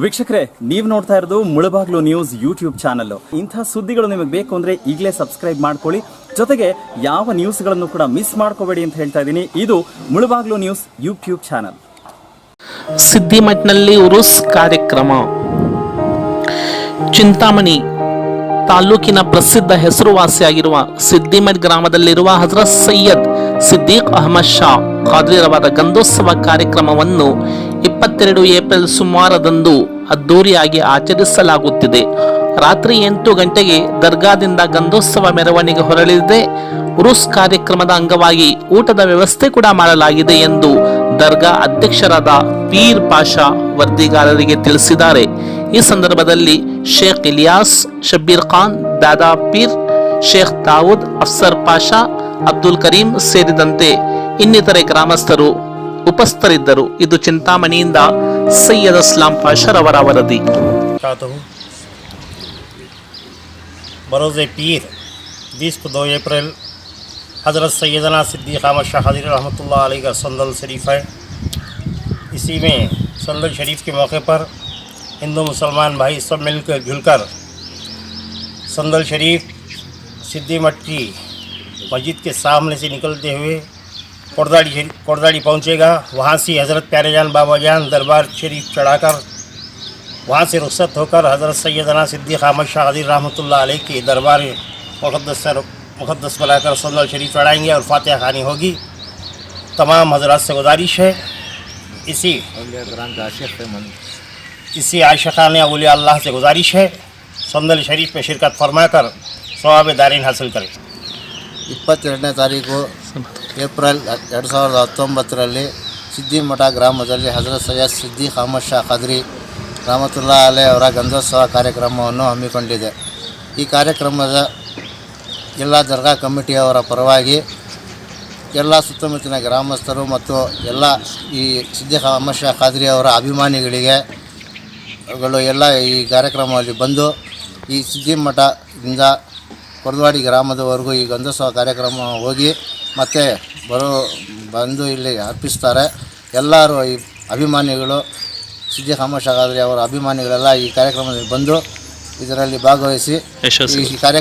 ವೀಕ್ಷಕರೇ, ನೀವು ನೋಡ್ತಾ ಇರೋದು ಮುಳಬಾಗ್ಲು ನ್ಯೂಸ್ ಯೂಟ್ಯೂಬ್ ಚಾನಲ್ ಇಂಥ ಸುದ್ದಿಗಳು ನಿಮಗೆ ಬೇಕು ಅಂದ್ರೆ ಈಗಲೇ ಸಬ್ಸ್ಕ್ರೈಬ್ ಮಾಡ್ಕೊಳ್ಳಿ. ಜೊತೆಗೆ ಯಾವ ನ್ಯೂಸ್ಗಳನ್ನು ಕೂಡ ಮಿಸ್ ಮಾಡ್ಕೋಬೇಡಿ ಅಂತ ಹೇಳ್ತಾ ಇದ್ದೀನಿ. ಇದು ಮುಳಬಾಗ್ಲು ನ್ಯೂಸ್ ಯೂಟ್ಯೂಬ್ ಚಾನಲ್. ಸಿದ್ದಿಮಠ್ನಲ್ಲಿ ಉರುಸ್ ಕಾರ್ಯಕ್ರಮ. ಚಿಂತಾಮಣಿ ತಾಲೂಕಿನ ಪ್ರಸಿದ್ಧ ಹೆಸರುವಾಸಿಯಾಗಿರುವ ಸಿದ್ದಿಮಠ್ ಗ್ರಾಮದಲ್ಲಿರುವ ಹಜರತ್ ಸೈಯದ್ ಸಿದ್ದೀಕ್ ಅಹಮದ್ ಶಾ, ಖಾದ್ರಿರವಾದ ಗಂಧೋತ್ಸವ ಕಾರ್ಯಕ್ರಮವನ್ನು ಇಪ್ಪತ್ತೆರಡು ಏಪ್ರಿಲ್ ಸುಮಾರದಂದು ಅದ್ದೂರಿಯಾಗಿ ಆಚರಿಸಲಾಗುತ್ತಿದೆ. ರಾತ್ರಿ ಎಂಟು ಗಂಟೆಗೆ ದರ್ಗಾದಿಂದ ಗಂಧೋತ್ಸವ ಮೆರವಣಿಗೆ ಹೊರಳಿದೆ. ಉರುಸ್ ಕಾರ್ಯಕ್ರಮದ ಅಂಗವಾಗಿ ಊಟದ ವ್ಯವಸ್ಥೆ ಕೂಡ ಮಾಡಲಾಗಿದೆ ಎಂದು ದರ್ಗಾ ಅಧ್ಯಕ್ಷರಾದ ಪೀರ್ ಪಾಷಾ ವರದಿಗಾರರಿಗೆ ತಿಳಿಸಿದ್ದಾರೆ. ಈ ಸಂದರ್ಭದಲ್ಲಿ ಶೇಖ್ ಇಲಿಯಾಸ್, ಶಬ್ಬೀರ್ ಖಾನ್, ದಾದಾ ಪೀರ್, ಶೇಖ್ ದಾವೂದ್ ಅಫ್ಸರ್ ಪಾಷಾ, ಅಬ್ದುಲ್ ಕರೀಂ ಸೇರಿದಂತೆ ಇನ್ನಿತರೆ ಗ್ರಾಮಸ್ಥರು ಉಪಸ್ಥರಿದ್ದರು ಇದು ಚಿಂತಾಮಣಿಯಿಂದ ಸೈಯದ್ ಅಸ್ಲಾಂ ಪಾಷರವರ ವರದಿ वरकatuह बरोज़ पीर बीस को दो अप्रैल हज़रत सैदना सिद्दीक़ अहमद शाह हज़र रहमतुल्लाह अलैह का संदल शरीफ है इसी में संदल शरीफ के मौके पर हिंदू मुसलमान भाई सब मिलकर जुलकर संदल शरीफ सिद्दी मठ की मस्जिद के सामने से निकलते हुए कोटदाड़ी कोटदाड़ी पहुँचेगा। वहाँ से हज़रत प्यारे जान बाबा जान दरबार शरीफ चढ़ाकर वहाँ से रुख्सत होकर हज़रत सैदना सिद्दी अहमद शाह हजीर रहमतुल्लाह अलैह के दरबार मुकदस मुकदस बनाकर सल्ला शरीफ चढ़ाएँगे और फातह खानी होगी। तमाम हजरात से गुजारिश है। इसी इसी आशिकान अवल अल्लाह से गुजारिश है। सन्दल शरीफ में शिरकत फरमाकर स्वाब दारीन हासिल करें। इकपत्त तारीख को ಏಪ್ರಿಲ್ ಎರಡು ಸಾವಿರದ ಹತ್ತೊಂಬತ್ತರಲ್ಲಿ ಸಿದ್ದಿಮಠ ಗ್ರಾಮದಲ್ಲಿ ಹಜರತ್ ಸಯ್ಯದ್ ಸಿದ್ದಿ ಅಹಮದ್ ಶಾ ಖದ್ರಿ ರಾಮತುಲ್ಲಾ ಅಲೆ ಅವರ ಗಂಧೋತ್ಸವ ಕಾರ್ಯಕ್ರಮವನ್ನು ಹಮ್ಮಿಕೊಂಡಿದೆ. ಈ ಕಾರ್ಯಕ್ರಮದ ಎಲ್ಲ ದರ್ಗಾ ಕಮಿಟಿಯವರ ಪರವಾಗಿ ಎಲ್ಲ ಸುತ್ತಮುತ್ತಲಿನ ಗ್ರಾಮಸ್ಥರು ಮತ್ತು ಎಲ್ಲ ಈ ಸಿದ್ದಿ ಅಹಮದ್ ಶಾ ಖಾದ್ರಿ ಅವರ ಅಭಿಮಾನಿಗಳಿಗೆ ಗಳು ಎಲ್ಲ ಈ ಕಾರ್ಯಕ್ರಮದಲ್ಲಿ ಬಂದು ಈ ಸಿದ್ದಿಮಠದಿಂದ ಕೊರದವಾಡಿ ಗ್ರಾಮದವರೆಗೂ ಈ ಗಂಧೋತ್ಸವ ಕಾರ್ಯಕ್ರಮ ಹೋಗಿ ಮತ್ತೆ ಬರೋ ಬಂದು ಇಲ್ಲಿ ಅರ್ಪಿಸ್ತಾರೆ. ಎಲ್ಲರೂ ಈ ಅಭಿಮಾನಿಗಳು ಸುದ್ದಿ ಕಾಮಶ್ ಅವರ ಅಭಿಮಾನಿಗಳೆಲ್ಲ ಈ ಕಾರ್ಯಕ್ರಮದಲ್ಲಿ ಬಂದು ಇದರಲ್ಲಿ ಭಾಗವಹಿಸಿ ಈ ಕಾರ್ಯ